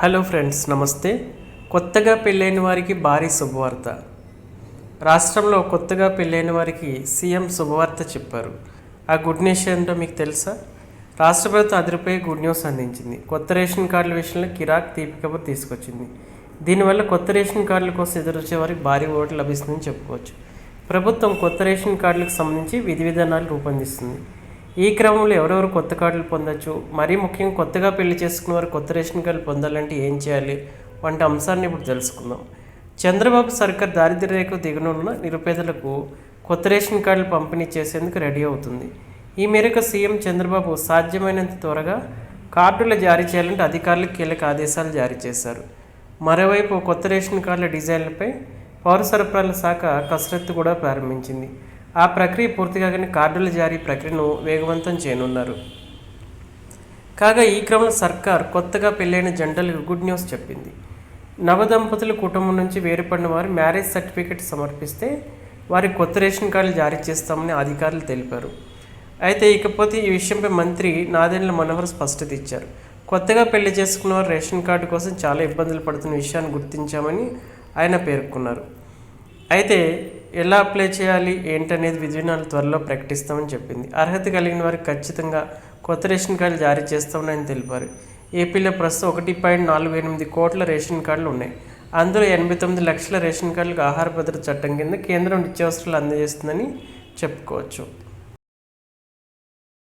Hello friends నమస్తే. కొత్తగా పెళ్ళైన వారికి భారీ శుభవార్త. రాష్ట్రంలో కొత్తగా పెళ్ళైన వారికి సీఎం శుభవార్త చెప్పారు. ఆ గుడ్ న్యూస్ ఏంటో మీకు తెలుసా? రాష్ట్ర ప్రభుత్వం అదిరిపోయి గుడ్ న్యూస్ అందించింది. కొత్త రేషన్ కార్డుల విషయంలో కిరాక్ తీపి తీసుకొచ్చింది. దీనివల్ల కొత్త రేషన్ కార్డుల కోసం ఎదురొచ్చే వారికి భారీ ఓటు లభిస్తుందని చెప్పుకోవచ్చు. ప్రభుత్వం కొత్త రేషన్ కార్డులకు సంబంధించి విధి విధానాలు రూపొందిస్తుంది. ఈ క్రమంలో ఎవరెవరు కొత్త కార్డులు పొందొచ్చు? మరీ ముఖ్యంగా కొత్తగా పెళ్ళి చేసుకున్న వారు కొత్త రేషన్ కార్డులు పొందాలంటే ఏం చేయాలి? వంటి అంశాన్ని ఇప్పుడు తెలుసుకుందాం. చంద్రబాబు సర్కార్ దారిద్ర్య రేఖ దిగునున్న నిరుపేదలకు కొత్త రేషన్ కార్డులు పంపిణీ చేసేందుకు రెడీ అవుతుంది. ఈ మేరకు సీఎం చంద్రబాబు సాధ్యమైనంత త్వరగా కార్డులు జారీ చేయాలంటే అధికారులు కీలక ఆదేశాలు జారీ చేశారు. మరోవైపు కొత్త రేషన్ కార్డుల డిజైన్లపై పౌర సరఫరాల శాఖ కసరత్తు కూడా ప్రారంభించింది. ఆ ప్రక్రియ పూర్తి కాగానే కార్డుల జారీ ప్రక్రియను వేగవంతం చేయనున్నారు. కాగా ఈ క్రమంలో సర్కార్ కొత్తగా పెళ్ళైన జంటలకు గుడ్ న్యూస్ చెప్పింది. నవదంపతుల కుటుంబం నుంచి వేరుపడిన వారు మ్యారేజ్ సర్టిఫికేట్ సమర్పిస్తే వారి కొత్త రేషన్ కార్డులు జారీ చేస్తామని అధికారులు తెలిపారు. అయితే ఇకపోతే ఈ విషయంపై మంత్రి నాదెండ్ల మనోహర్ స్పష్టత ఇచ్చారు. కొత్తగా పెళ్ళి చేసుకున్న వారు రేషన్ కార్డు కోసం చాలా ఇబ్బందులు పడుతున్న విషయాన్ని గుర్తించామని ఆయన పేర్కొన్నారు. అయితే ఎలా అప్లై చేయాలి ఏంటనేది విధానాలు త్వరలో ప్రకటిస్తామని చెప్పింది. అర్హత కలిగిన వారికి ఖచ్చితంగా కొత్త రేషన్ కార్డులు జారీ చేస్తామని తెలిపారు. ఏపీలో ప్రస్తుతం ఒకటి పాయింట్ నాలుగు ఎనిమిది కోట్ల రేషన్ కార్డులు ఉన్నాయి. అందులో ఎనభై తొమ్మిది లక్షల రేషన్ కార్డులకు ఆహార భద్రత చట్టం కింద కేంద్రం నిత్యావసరాలు అందజేస్తుందని చెప్పుకోవచ్చు.